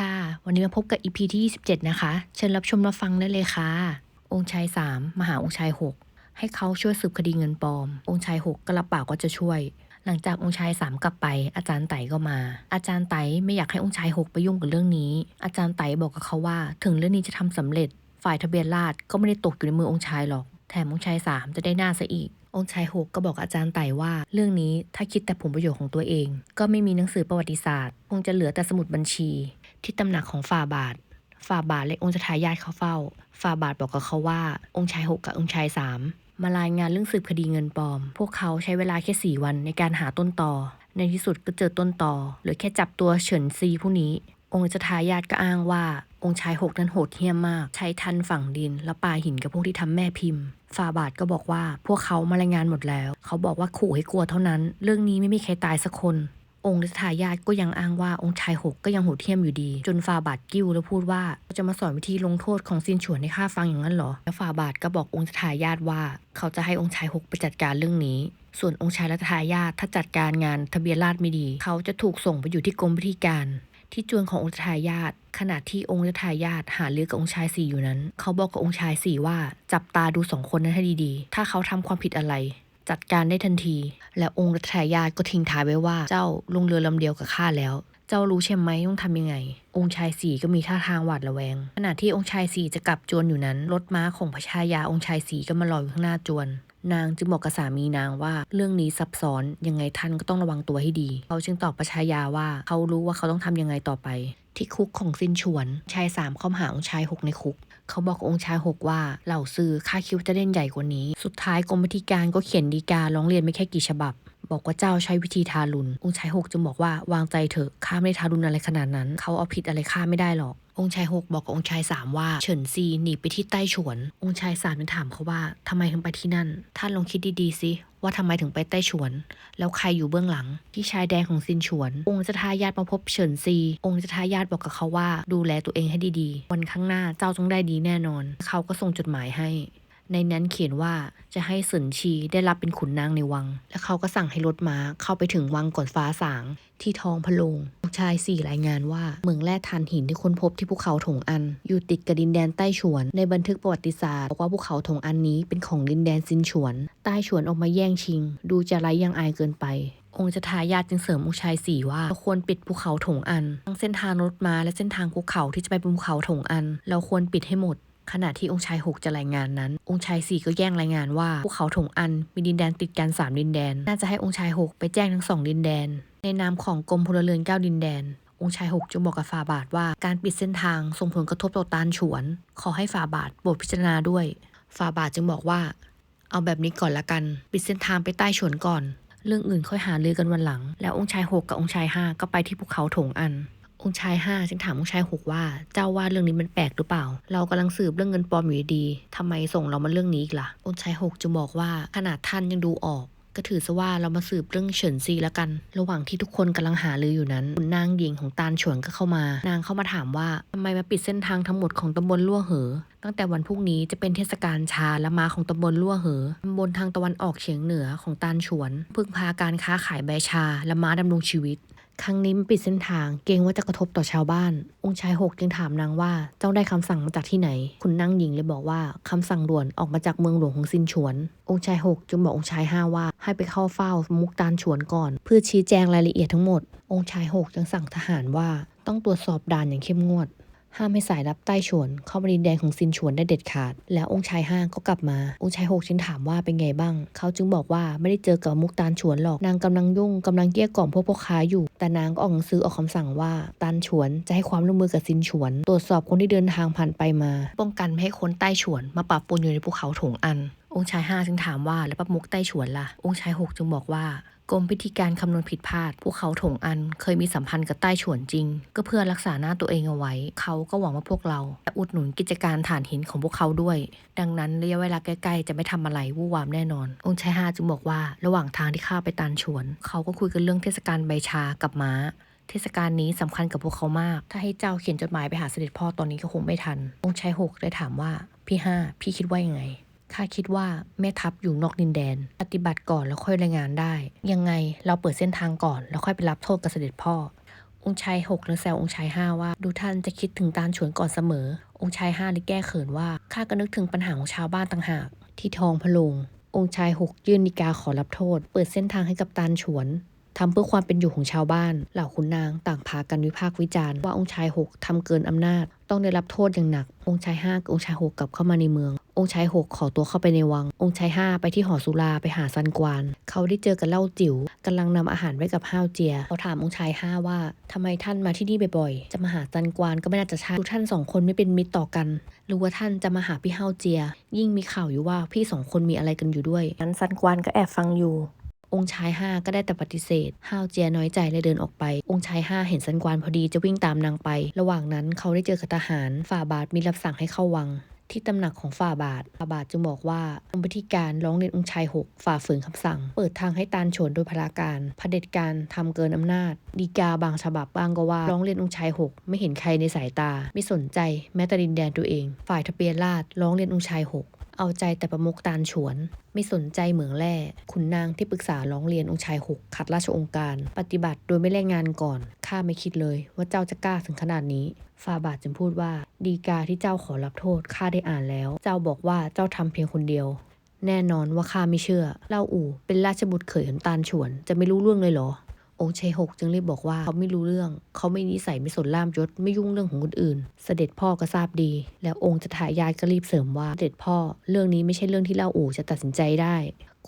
ค่ะ วันนี้มาพบกับ EP ที่ 27 นะคะ เชิญรับชมรับฟังได้เลยค่ะ องค์ชาย 3 มหาองค์ชาย 6 ให้เขาช่วยสืบคดีเงินปลอม องค์ชาย 6 ก็รับปากว่าจะช่วย หลังจากองค์ชาย 3 กลับไป อาจารย์ไตก็มา อาจารย์ไตไม่อยากให้องค์ชาย 6 ไปยุ่งกับเรื่องนี้ อาจารย์ไตบอกกับเขาว่า ถึงเรื่องนี้จะทำสำเร็จ ฝ่ายทะเบียนราษฎรก็ไม่ได้ตกอยู่ในมือองค์ชายหรอก แถมองค์ชาย 3 จะได้หน้าซะอีกองค์ชาย6ก็บอกอาจารย์ไต่ว่า เรื่องนี้ถ้าคิดแต่ผลประโยชน์ของตัวเอง ก็ไม่มีหนังสือประวัติศาสตร์ คงจะเหลือแต่สมุดบัญชี ที่ตำหนักของฝ่าบาท ฝ่าบาทและองค์ทายาทเขาเฝ้า ฝ่าบาทบอกกับเขาว่า องค์ชายหกกับองค์ชายสามมารายงานเรื่องสืบคดีเงินปลอม พวกเขาใช้เวลาแค่สี่วันในการหาต้นต่อ ในที่สุดก็เจอต้นต่อเหลือแค่จับตัวเฉินซีผู้นี้ องค์ทายาทก็อ้างว่า องค์ชายหกนั้นโหดเหี้ยมมาก ใช้ทันฝั่งดิน และปาหินกับพวกที่ทำแม่พิมพ์ฝ่าบาทก็บอกว่าพวกเขามารายงานหมดแล้ว เขาบอกว่าขู่ให้กลัวเท่านั้น เรื่องนี้ไม่มีใครตายสักคน องค์ทายาทก็ยังอ้างว่าองค์ชายหกก็ยังโหดเหี้ยมอยู่ดี จนฟาบาทกิ้วแล้วพูดว่าจะมาสอนวิธีลงโทษของซินฉวนให้ข้าฟังอย่างนั้นเหรอ แล้วฟาบาทก็บอกองค์ทายาทว่า เขาจะให้องค์ชายหกไปจัดการเรื่องนี้ ส่วนองค์ชายรัทายาทถ้าจัดการงานทะเบียนราษฎรไม่ดี เขาจะถูกส่งไปอยู่ที่กรมพิธีการที่จวนขององค์ทายาทขณะที่องค์ทายาทหาเรือกับองค์ชายสี่อยู่นั้น เขาบอกกับองค์ชายสี่ว่า จับตาดูสองคนนั้นให้ดีๆ ถ้าเขาทำความผิดอะไร จัดการได้ทันที และองค์รัชายาก็ทิ้งท้ายไว้ว่าเจ้าลงเรือลำเดียวกับข้าแล้ว เจ้ารู้ใช่ไหมต้องทำยังไง องค์ชายสี่ก็มีท่าทางหวาดระแวง ขณะที่องค์ชายสี่จะกลับจวนอยู่นั้น รถม้าของพระชายาองค์ชายสี่ก็มารออยู่ข้างหน้าจวนนางจึงบอกกับสามีนางว่าเรื่องนี้ซับซ้อนยังไงท่านก็ต้องระวังตัวให้ดี เขาจึงตอบประชายาว่าเขารู้ว่าเขาต้องทำยังไงต่อไป ที่คุกของซินฉวน ชายสามเข้ามหาองค์ชายหกในคุก เขาบอกองค์ชายหกว่าเหล่าซื้อค่าคิดวาจะเล่นใหญ่กว่านี้ สุดท้ายกรมพิธีการก็เขียนดีการร้องเรียนไม่แค่กี่ฉบับบอกว่าเจ้าใช้วิธีทารุณองค์ชายหกจึงบอกว่าวางใจเถอะข้าไม่ได้ทารุณอะไรขนาดนั้น เขาเอาผิดอะไรข้าไม่ได้หรอก องค์ชายหกบอกกับองค์ชายสามว่าเฉินซีหนีไปที่ใต้ฉวน องค์ชายสามถามเขาว่าทำไมถึงไปที่นั่น ท่านลองคิดดีๆสิว่าทำไมถึงไปใต้ฉวน แล้วใครอยู่เบื้องหลังที่ชายแดนของซินฉวน องค์จะทายาทมาพบเฉินซี องค์จะทายาทบอกกับเขาว่า ดูแลตัวเองให้ดีๆ วันข้างหน้าเจ้าต้องได้ดีแน่นอน เขาก็ส่งจดหมายให้ ในนั้นเขียนว่าจะให้เสินชีได้รับเป็นขุนนางในวัง และเขาก็สั่งให้รถม้าเข้าไปถึงวังก่อนฟ้าสาง ที่ท้องพระโรง ชายสี่รายงานว่าเมืองแร่ถ่านหินที่ค้นพบที่ภูเขาถงอัน อยู่ติดกับดินแดนใต้ฉวน ในบันทึกประวัติศาสตร์บอกว่าภูเขาถงอันนี้เป็นของดินแดนซินฉวน ใต้ฉวนออกมาแย่งชิง ดูจะไร้ยังอายเกินไปองค์จะทายาทจึงเสริมองค์ชายสี่ว่าเราควรปิดภูเขาถงอัน ทั้งเส้นทางรถม้าและเส้นทางภูเขาที่จะไปภูเขาถงอัน เราควรปิดให้หมด ขณะที่องค์ชายหกจะรายงานนั้น องค์ชายสี่ก็แย่งรายงานว่าภูเขาถงอัน มีดินแดนติดกันสามดินแดน น่าจะให้องค์ชายหกไปแจ้งทั้งสองดินแดน ในนามของกรมพลเรือนเก้าดินแดน องค์ชายหกจึงบอกกับฝ่าบาทว่าการปิดเส้นทางส่งผลกระทบต่อตานฉวน ขอให้ฝ่าบาทโปรดพิจารณาด้วยฝ่าบาทจึงบอกว่า เอาแบบนี้ก่อนละกัน ปิดเส้นทางไปใต้ฉวนก่อน เรื่องอื่นค่อยหารือกันวันหลัง แล้วองค์ชายหกกับองค์ชายห้าก็ไปที่ภูเขาถงอันองค์ชายห้าจึงถามองค์ชายหกว่าเจ้าว่าเรื่องนี้มันแปลกหรือเปล่า เรากำลังสืบเรื่องเงินปลอมอยู่ดีๆทำไมส่งเรามาเรื่องนี้อีกล่ะ องค์ชายหกจึงบอกว่าขนาดท่านยังดูออก ก็ถือซะว่าเรามาสืบเรื่องเฉินซีแล้วกัน ระหว่างที่ทุกคนกำลังหาลืออยู่นั้นขุนนางหญิงของตาลฉวนก็เข้ามา นางเข้ามาถามว่าทำไมมาปิดเส้นทางทั้งหมดของตำบลลั่วเหอ ตั้งแต่วันพรุ่งนี้จะเป็นเทศกาลชาและมาของตำบลลั่วเหอตำบลทางตะวันออกเฉียงเหนือของตาลฉวน พึ่งพาการค้าขายใบชาและม้าดำรงชีวิต ครั้งนี้มันปิดเส้นทางเกรงว่าจะกระทบต่อชาวบ้าน องค์ชายหกจึงถามนางว่าเจ้าได้คำสั่งมาจากที่ไหน คุณนางหญิงเลยบอกว่าคำสั่งด่วนออกมาจากเมืองหลวงของซินฉวน องค์ชายหกจึงบอกองค์ชายห้าว่า ให้ไปเข้าเฝ้ามุกตาลฉวนก่อน เพื่อชี้แจงรายละเอียดทั้งหมด องค์ชายหกจึงสั่งทหารว่าต้องตรวจสอบด่านอย่างเข้มงวด ห้ามให้สายลับใต้ฉวน เข้ามาดินแดนของซินฉวนได้เด็ดขาด แล้วองค์ชายห้าก็กลับมา องค์ชายหกจึงถามว่าเป็นไงบ้าง เขาจึงบอกว่าไม่ได้เจอกับมุกตาลฉวนหรอก นางกำลังยุ่งกำลังเกลี้ยกล่อมพวกพ่อค้าอยู่ แต่นางก็ออกหนังสือออกคำสั่งว่าตาลฉวนจะให้ความร่วมมือกับซินฉวน ตรวจสอบคนที่เดินทางผ่านไปมา ป้องกันไม่ให้คนใต้ฉวน มาปะปนอยู่ในภูเขาถงอัน องค์ชายห้าจึงถามว่าแล้วป้ามุกใต้ฉวนล่ะ องค์ชายหกจึงบอกว่า กรมพิธีการคำนวณผิดพลาด พวกเขาถงอันเคยมีสัมพันธ์กับใต้ฉวนจริง ก็เพื่อรักษาหน้าตัวเองเอาไว้ เขาก็หวังว่าพวกเราจะอุดหนุนกิจการถ่านหินของพวกเขาด้วย ดังนั้นระยะเวลาใกล้ๆจะไม่ทำอะไรวู่วามแน่นอน องค์ชายห้าจึงบอกว่าระหว่างทางที่ข้าไปตานฉวน เขาก็คุยกันเรื่องเทศกาลใบชากับม้าเทศกาลนี้สำคัญกับพวกเขามาก ถ้าให้เจ้าเขียนจดหมายไปหาเสด็จพ่อตอนนี้ก็คงไม่ทัน องค์ชายหกเลยถามว่า พี่ห้า พี่คิดว่ายังไง ข้าคิดว่าแม่ทัพอยู่นอกดินแดน ปฏิบัติก่อนแล้วค่อยรายงานได้ ยังไงเราเปิดเส้นทางก่อนแล้วค่อยไปรับโทษกับเสด็จพ่อ องค์ชายหกเลยแซวองค์ชายห้าว่า ดูท่านจะคิดถึงตาลฉวนก่อนเสมอ องค์ชายห้าเลยแก้เขินว่าข้าก็นึกถึงปัญหาของชาวบ้านต่างหาก ที่ทองพะโลงองค์ชายหกยื่นนิกาขอรับโทษ เปิดเส้นทางให้กับตาลฉวนทำเพื่อความเป็นอยู่ของชาวบ้าน เหล่าขุนนางต่างพากันวิพากษ์วิจารณ์ว่าองค์ชายหกทำเกินอำนาจ ต้องได้รับโทษอย่างหนัก องค์ชายห้ากับองค์ชายหกกลับเข้ามาในเมือง องค์ชายหกขอตัวเข้าไปในวัง องค์ชายห้าไปที่หอสุราไปหาซันกวาน เขาได้เจอกับเล่าจิ๋วกำลังนำอาหารไว้กับห้าวเจียเขาถามองค์ชายห้าว่าทำไมท่านมาที่นี่บ่อยๆ จะมาหาซันกวานก็ไม่น่าจะใช่ดูท่านสองคนไม่เป็นมิตรต่อกัน หรือว่าท่านจะมาหาพี่ห้าวเจีย ยิ่งมีข่าวอยู่ว่าพี่สองคนมีอะไรกันอยู่ด้วยนั้นซันกวานก็แอบฟังอยู่องค์ชายห้าก็ได้แต่ปฏิเสธ ห้าวเจียน้อยใจเลยเดินออกไป องค์ชายห้าเห็นสันกวานพอดีจะวิ่งตามนางไป ระหว่างนั้นเขาได้เจอกับทหาร ฝ่าบาทมีรับสั่งให้เข้าวัง ที่ตำหนักของฝ่าบาทฝ่าบาทจึงบอกว่าองค์พิธีการร้องเรียนองค์ชายหกฝ่าฝืนคำสั่ง เปิดทางให้ตานโฉนโดยพลาการเผด็จการทำเกินอำนาจ ดีกาบางฉบับบ้างก็ว่า ร้องเรียนองค์ชายหกไม่เห็นใครในสายตา ไม่สนใจแม้แต่ดินแดนตัวเอง ฝ่ายทะเบียนราษร้องเรียนองค์ชายหก เอาใจแต่ประมุกตาลฉวน ไม่สนใจเหมืองแร่ขุนนางที่ปรึกษาร้องเรียนองค์ชายหกขัดราชองค์การ ปฏิบัติโดยไม่แลกงานก่อน ข้าไม่คิดเลยว่าเจ้าจะกล้าถึงขนาดนี้ฟาบาทจึงพูดว่าดีกาที่เจ้าขอรับโทษข้าได้อ่านแล้ว เจ้าบอกว่าเจ้าทำเพียงคนเดียว แน่นอนว่าข้าไม่เชื่อ เล่าอู่เป็นราชบุตรเขยของตาลฉวนจะไม่รู้เรื่องเลยเหรอ องค์ชัยหกจึงรีบบอกว่าเขาไม่รู้เรื่อง เขาไม่นิสัยไม่สนล่ามยศไม่ยุ่งเรื่องของคนอื่น เสด็จพ่อก็ทราบดี แล้วองค์จะถ่ายยายก็รีบเสริมว่า เสด็จพ่อ เรื่องนี้ไม่ใช่เรื่องที่เล่าอู่จะตัดสินใจได้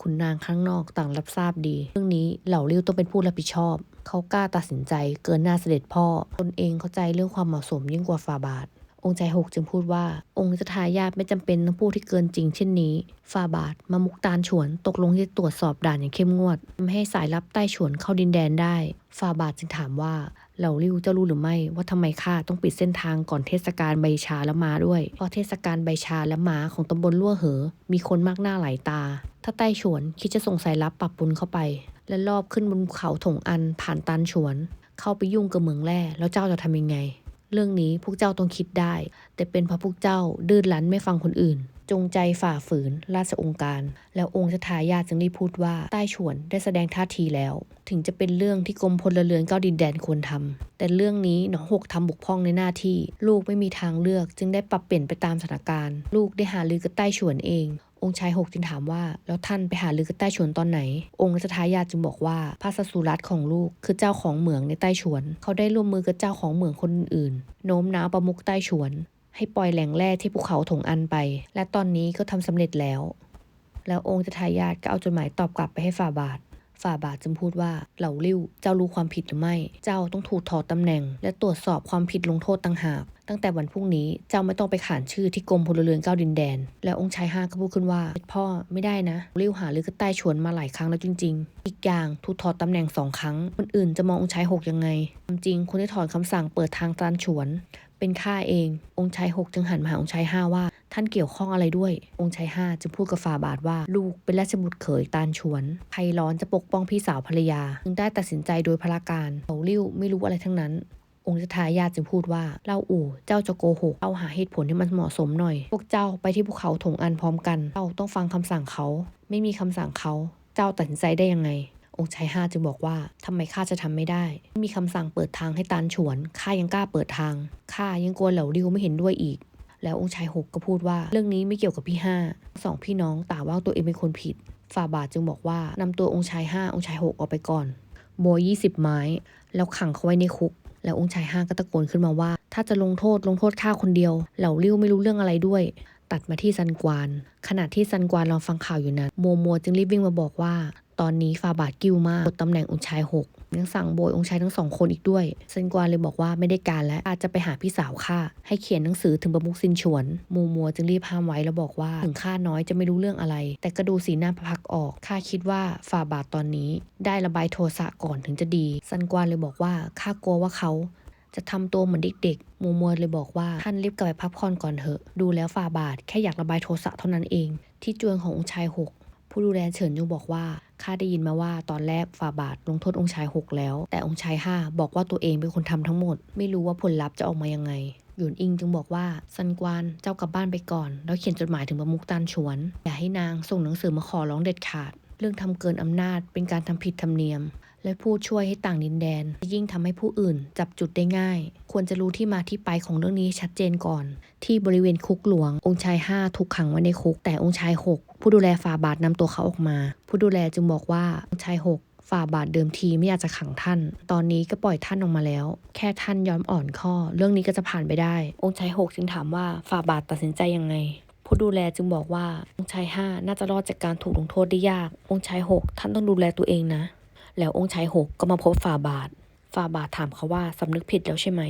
คุณนางข้างนอกต่างรับทราบดี เรื่องนี้เหล่าเลี้ยวต้องเป็นผู้รับผิดชอบ เขากล้าตัดสินใจเกินหน้าเสด็จพ่อตนเองเข้าใจเรื่องความเหมาะสมยิ่งกว่าฟาบาท องค์ใจหกจึงพูดว่า องค์จะทายาทไม่จำเป็นต้องพูดที่เกินจริงเช่นนี้ฟาบาทมามุกตาลฉวน ตกลงที่ตรวจสอบด่านอย่างเข้มงวดไม่ให้สายลับใต้ฉวนเข้าดินแดนได้ฟาบาทจึงถามว่าเหล่าริ้วจะรู้หรือไม่ว่าทำไมข้าต้องปิดเส้นทางก่อนเทศกาลใบชาและม้าด้วย เพราะเทศกาลใบชาและม้าของตำบลลั่วเหอ มีคนมากหน้าหลายตา ถ้าใต้ฉวนคิดจะส่งสายลับปรับปุนเข้าไป และรอบขึ้นบนเขาถงอันผ่านตันฉวน เข้าไปยุ่งกับเมืองแร่แล้วเจ้าจะทำยังไง เรื่องนี้พวกเจ้าต้องคิดได้ แต่เป็นเพราะพวกเจ้าดื้อรั้นไม่ฟังคนอื่น จงใจฝ่าฝืนราชองค์การ แล้วองค์ชทายาทจึงได้พูดว่าใต้ฉวนได้แสดงท่าทีแล้ว ถึงจะเป็นเรื่องที่กรมพลเรือนเก้าดินแดนควรทำแต่เรื่องนี้หนองหกทำบุกพร่องในหน้าที่ ลูกไม่มีทางเลือก จึงได้ปรับเปลี่ยนไปตามสถานการณ์ ลูกได้หาลือกับใต้ฉวนเอง องค์ชายหกจึงถามว่า แล้วท่านไปหาลือกับใต้ฉวนตอนไหน องค์รัชทายาจึงบอกว่าพระสสุรัตของลูกคือเจ้าของเหมืองในใต้ฉวน เขาได้ร่วมมือกับเจ้าของเหมืองคนอื่นโน้มน้าวประมุกใต้ฉวน ให้ปล่อยแหล่งแร่ที่ภูเขาถงอันไป และตอนนี้ก็ทำสำเร็จแล้ว แล้วองค์จะทายาทก็เอาจดหมายตอบกลับไปให้ฝ่าบาท ฝ่าบาทจึงพูดว่าเหล่าลิ้ว เจ้ารู้ความผิดหรือไม่ เจ้าต้องถูกถอดตำแหน่ง และตรวจสอบความผิดลงโทษต่างหาก ตั้งแต่วันพรุ่งนี้เจ้าไม่ต้องไปขานชื่อที่กรมพลเรือนเก้าดินแดน แล้วองค์ชายห้าก็พูดขึ้นว่าพ่อไม่ได้นะลิ้วหาลือกระใต้ชวนมาหลายครั้งแล้วจริง ๆ อีกอย่างถูกถอดตำแหน่งสองครั้ง คนอื่นจะมององค์ชายหกยังไงความจริงคนที่ถอนคำสั่งเปิดทางตานฉวน เป็นข้าเอง องค์ชายหกจึงหันมาหาองค์ชายห้าว่า ท่านเกี่ยวข้องอะไรด้วย องค์ชายห้าจึงพูดกับฝ่าบาทว่า ลูกเป็นราชบุตรเขยตาลชวนใครร้อนจะปกป้องพี่สาวภรรยา จึงได้ตัดสินใจโดยพลาการเขาลิ้วไม่รู้อะไรทั้งนั้นองค์ทายาทจึงพูดว่าเล่าอู่เจ้าจะโกหกเอาหาเหตุผลที่มันเหมาะสมหน่อย พวกเจ้าไปที่ภูเขาถงอันพร้อมกันเจ้าต้องฟังคำสั่งเขา ไม่มีคำสั่งเขา เจ้าตัดสินใจได้ยังไง องค์ชายห้าจึงบอกว่าทำไมข้าจะทำไม่ได้ มีคำสั่งเปิดทางให้ตานฉวนข้ายังกล้าเปิดทางข้ายังกลัวเหล่าริวไม่เห็นด้วยอีก แล้วองค์ชายหกก็พูดว่า เรื่องนี้ไม่เกี่ยวกับพี่ห้าสองพี่น้องต่างว่าตัวเองเป็นคนผิดฝ่าบาทจึงบอกว่านำตัวองค์ชายห้าองค์ชายหกออกไปก่อนโบยยี่สิบไม้ แล้วขังเขาไว้ในคุก แล้วองค์ชายห้าก็ตะโกนขึ้นมาว่า ถ้าจะลงโทษลงโทษข้าคนเดียว เหล่าริ้วไม่รู้เรื่องอะไรด้วย ตัดมาที่ซันกวาน ขณะที่ซันกวานรอฟังข่าวอยู่นั้นโมโมจึงรีบวิ่งมาบอกว่า ตอนนี้ฟาบาทกิ้วมากกดตำแหน่งองค์ชายหกยังสั่งโบยองค์ชายทั้งสองคนอีกด้วยซันกวานเลยบอกว่าไม่ได้การแล้วอาจจะไปหาพี่สาวข้าให้เขียนหนังสือถึงประมุกซินฉวนโมโมจึงรีบห้ามไว้แล้วบอกว่าถึงข้าน้อยจะไม่รู้เรื่องอะไร แต่ก็ดูสีหน้าพพักออกข้าคิดว่าฟาบาทตอนนี้ ได้ระบายโทสะก่อนถึงจะดีซันกวานเลยบอกว่าข้ากลัวว่าเขาจะทำตัวเหมือนเด็กๆมูมัวเลยบอกว่าท่านรีบกลับไปพักผ่อนก่อนเถอะ ดูแล้วฝ่าบาทแค่อยากระบายโทสะเท่านั้นเอง ที่จวนขององค์ชายหก ผู้ดูแลเฉินยงบอกว่าข้าได้ยินมาว่าตอนแรกฝ่าบาทลงโทษองค์ชายหกแล้ว แต่องค์ชายห้าบอกว่าตัวเองเป็นคนทำทั้งหมด ไม่รู้ว่าผลลัพธ์จะออกมายังไงหยวนอิงจึงบอกว่าซันกวานเจ้ากลับบ้านไปก่อน แล้วเขียนจดหมายถึงประมุกตันชวน อย่าให้นางส่งหนังสือมาขอร้องเด็ดขาด เรื่องทำเกินอำนาจเป็นการทำผิดธรรมเนียม และผู้ช่วยให้ต่างดินแดน ยิ่งทำให้ผู้อื่น จับจุดได้ง่าย ควรจะรู้ที่มาที่ไปของเรื่องนี้ชัดเจนก่อน ที่บริเวณคุกหลวง องค์ชาย 5 ถูกขังไว้ในคุก แต่องค์ชาย 6 ผู้ดูแลฝ่าบาทนำตัวเขาออกมา ผู้ดูแลจึงบอกว่าองค์ชาย 6ฝ่าบาทเดิมทีไม่อยากจะขังท่าน ตอนนี้ก็ปล่อยท่านออกมาแล้ว แค่ท่านยอมอ่อนข้อ เรื่องนี้ก็จะผ่านไปได้ องค์ชาย6จึงถามว่าฝ่าบาทตัดสินใจยังไง ผู้ดูแลจึงบอกว่าองค์ชาย5น่าจะรอดจากการถูกลงโทษได้ยาก องค์ชาย6ท่านต้องดูแลตัวเองนะ แล้วองค์ชาย6ก็มาพบฝ่าบาท ฝ่าบาทถามเขาว่าสำนึกผิดแล้วใช่ไหม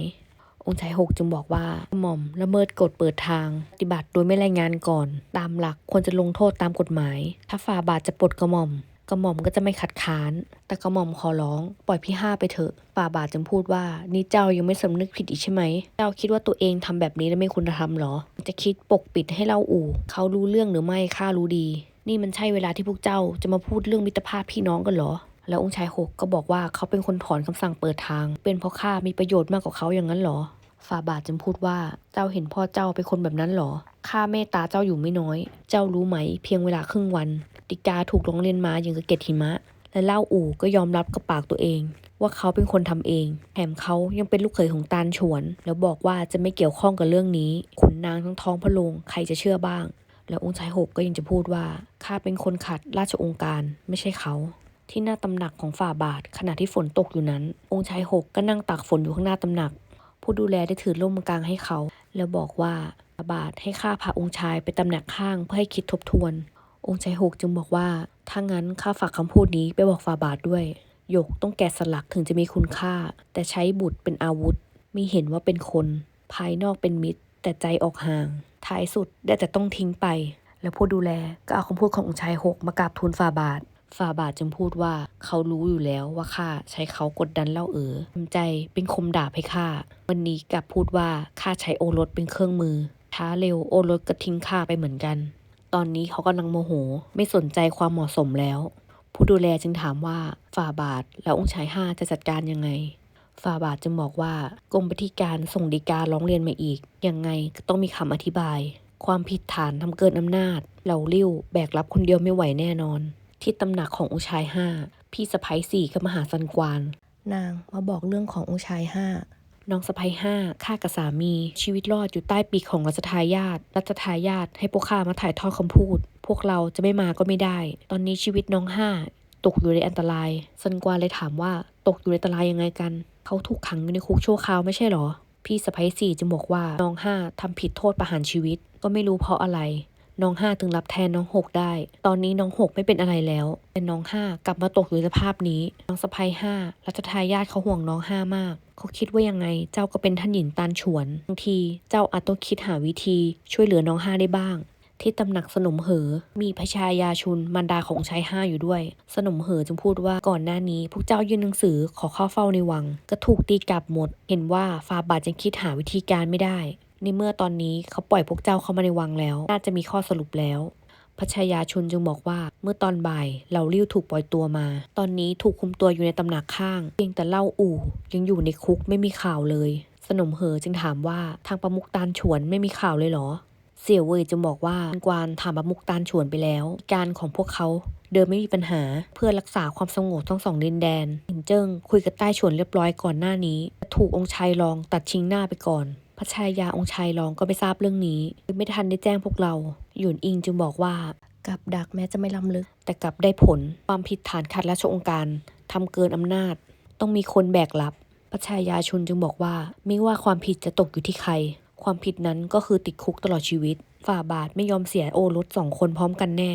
องค์ชาย6จึงบอกว่าหม่อมละเมิดกฎเปิดทางปฏิบัติโดยไม่รายงานก่อน ตามหลักควรจะลงโทษตามกฎหมาย ถ้าฝ่าบาทจะปลดกระหม่อมกระหม่อมก็จะไม่ขัดค้าน แต่กระหม่อมขอร้อง ปล่อยพี่ห้าไปเถอะ ฝ่าบาทจึงพูดว่า นี่เจ้ายังไม่สำนึกผิดอีกใช่ไหม เจ้าคิดว่าตัวเองทำแบบนี้แล้วไม่คุณธรรมเหรอ จะคิดปกปิดให้เล่าอู่ เขารู้เรื่องหรือไม่ข้ารู้ดี นี่มันใช่เวลาที่พวกเจ้าจะมาพูดเรื่องมิตรภาพพี่น้องกันเหรอ แล้วองค์ชายหกก็บอกว่าเขาเป็นคนถอนคำสั่งเปิดทาง เป็นเพราะข้ามีประโยชน์มากกว่าเขาอย่างนั้นเหรอฝาบาทจึงพูดว่าเจ้าเห็นพ่อเจ้าเป็นคนแบบนั้นเหรอข้าเมตตาเจ้าอยู่ไม่น้อย เจ้ารู้ไหม เพียงเวลาครึ่งวัน ติกาถูกร้องเรียนมาอย่างกับเก็ดหิมะ และเล่าอู่ก็ยอมรับกับปากตัวเอง ว่าเขาเป็นคนทำเองแถมเขายังเป็นลูกเขยของตาลฉวน แล้วบอกว่าจะไม่เกี่ยวข้องกับเรื่องนี้ขุนนางทั้งท้องพระโรงใครจะเชื่อบ้าง แล้วองค์ชายหกก็ยังจะพูดว่าข้าเป็นคนขัดราชองค์การไม่ใช่เขา ที่หน้าตำหนักของฝ่าบาท ขณะที่ฝนตกอยู่นั้น องค์ชายหกก็นั่งตากฝนอยู่ข้างหน้าตำหนัก ผู้ดูแลได้ถือร่มมากางให้เขา แล้วบอกว่าฝ่าบาทให้ข้าพาองค์ชายไปตำหนักข้างเพื่อให้คิดทบทวน องค์ชายหกจึงบอกว่าถ้างั้นข้าฝากคำพูดนี้ไปบอกฝ่าบาทด้วยหยกต้องแกะสลักถึงจะมีคุณค่า แต่ใช้บุตรเป็นอาวุธ มีเห็นว่าเป็นคน ภายนอกเป็นมิตร แต่ใจออกห่าง ท้ายสุดได้แต่ต้องทิ้งไป แล้วผู้ดูแลก็เอาคำพูดขององค์ชายหกมากราบทูลฝ่าบาท ฝาบาทจึงพูดว่าเขารู้อยู่แล้วว่าข้าใช้เขากดดันเล่าเอ๋อทำใจเป็นคมดาบให้ข้าวันนี้กลับพูดว่าข้าใช้โอรสเป็นเครื่องมือช้าเร็วโอรสก็ทิ้งข้าไปเหมือนกัน ตอนนี้เขากำลังโมโห ไม่สนใจความเหมาะสมแล้ว ผู้ดูแลจึงถามว่าฝ่าบาทแล้วองค์ชายห้าจะจัดการยังไงฝ่าบาทจึงบอกว่ากรมปฏิการส่งดีการร้องเรียนมาอีก ยังไงต้องมีคำอธิบาย ความผิดฐานทำเกินอำนาจ เหล่าลิ้วแบกรับคนเดียวไม่ไหวแน่นอน ที่ตำหนักขององค์ชายห้าพี่สะพ้ยสี่ก็มาหาซันกวาน นางมาบอกเรื่องขององค์ชายห้าน้องสะพ้ยห้าข้ากับสามี ชีวิตรอดอยู่ใต้ปีกของรัชทายาทรัชทายาทให้พวกข้ามาถ่ายทอดคำพูด พวกเราจะไม่มาก็ไม่ได้ ตอนนี้ชีวิตน้องห้าตกอยู่ในอันตรายซันกวานเลยถามว่าตกอยู่ในอันตรายยังไงกัน เขาถูกขังอยู่ในคุกชั่วคราวไม่ใช่หรอ พี่สะพ้ยสี่จึงบอกว่าน้องห้าทำผิดโทษประหารชีวิต ก็ไม่รู้เพราะอะไร น้องห้าถึงรับแทนน้องหกได้ ตอนนี้น้องหกไม่เป็นอะไรแล้ว แต่น้องห้ากลับมาตกอยู่ในสภาพนี้ น้องสะพ้ยห้ารัชทายาทเขาห่วงน้องห้ามาก เขาคิดว่ายังไง เจ้าก็เป็นท่านหญิงตานฉวน บางทีเจ้าอาจต้องคิดหาวิธีช่วยเหลือน้องห้าได้บ้างที่ตำหนักสนมเหอ มีพระชายาชุนมารดาของชายห้าอยู่ด้วย สนมเหอจึงพูดว่าก่อนหน้านี้ พวกเจ้ายื่นหนังสือขอเข้าเฝ้าในวัง ก็ถูกตีกลับหมด เห็นว่าฟาบาทยังคิดหาวิธีการไม่ได้ ในเมื่อตอนนี้เขาปล่อยพวกเจ้าเข้ามาในวังแล้ว น่าจะมีข้อสรุปแล้วพระชายาชุนจึงบอกว่าเมื่อตอนบ่ายเหล่าลิ้วถูกปล่อยตัวมา ตอนนี้ถูกคุมตัวอยู่ในตำหนักข้างเพียงแต่เล่าอู่ ยังอยู่ในคุกไม่มีข่าวเลย สนมเหอจึงถามว่าทางประมุกตานฉวนไม่มีข่าวเลยเหรอ เสี่ยวเว่ยจึงบอกว่ากวานถามประมุกตานฉวนไปแล้ว การของพวกเขาเดิมไม่มีปัญหาเพื่อรักษาความสงบทั้งสองดินแดนหลินเจิ้งคุยกับใต้ฉวนเรียบร้อยก่อนหน้านี้ถูกองค์ชายรองตัดชิงหน้าไปก่อน พระชายาองค์ชายรองก็ไม่ทราบเรื่องนี้ ไม่ทันได้แจ้งพวกเราหยวนอิงจึงบอกว่ากับดักแม้จะไม่ล้ำลึก แต่กลับได้ผลความผิดฐานขัดราชองค์การทำเกินอำนาจ ต้องมีคนแบกรับพระชายาชุนจึงบอกว่า ไม่ว่าความผิดจะตกอยู่ที่ใคร ความผิดนั้นก็คือติดคุกตลอดชีวิต ฝ่าบาทไม่ยอมเสียโอรสสองคนพร้อมกันแน่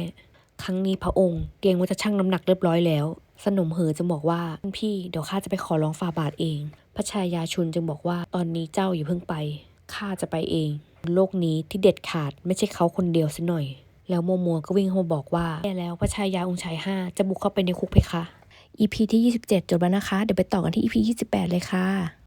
ครั้งนี้พระองค์เกรงว่าจะชั่งน้ำหนักเรียบร้อยแล้ว สนมเหอจึงบอกว่าพี่เดี๋ยวข้าจะไปขอร้องฝ่าบาทเอง พระชายาชุนจึงบอกว่าตอนนี้เจ้าอย่าเพิ่งไปข้าจะไปเอง โลกนี้ที่เด็ดขาดไม่ใช่เขาคนเดียวซะหน่อย แล้วโมโมก็วิ่งเข้ามาบอกว่าแย่แล้วพระชายาองค์ชายห้าจะบุกเข้าไปในคุกเพคะ EP ที่ 27 จบแล้วนะคะ เดี๋ยวไปต่อกันที่ EP 28 เลยค่ะ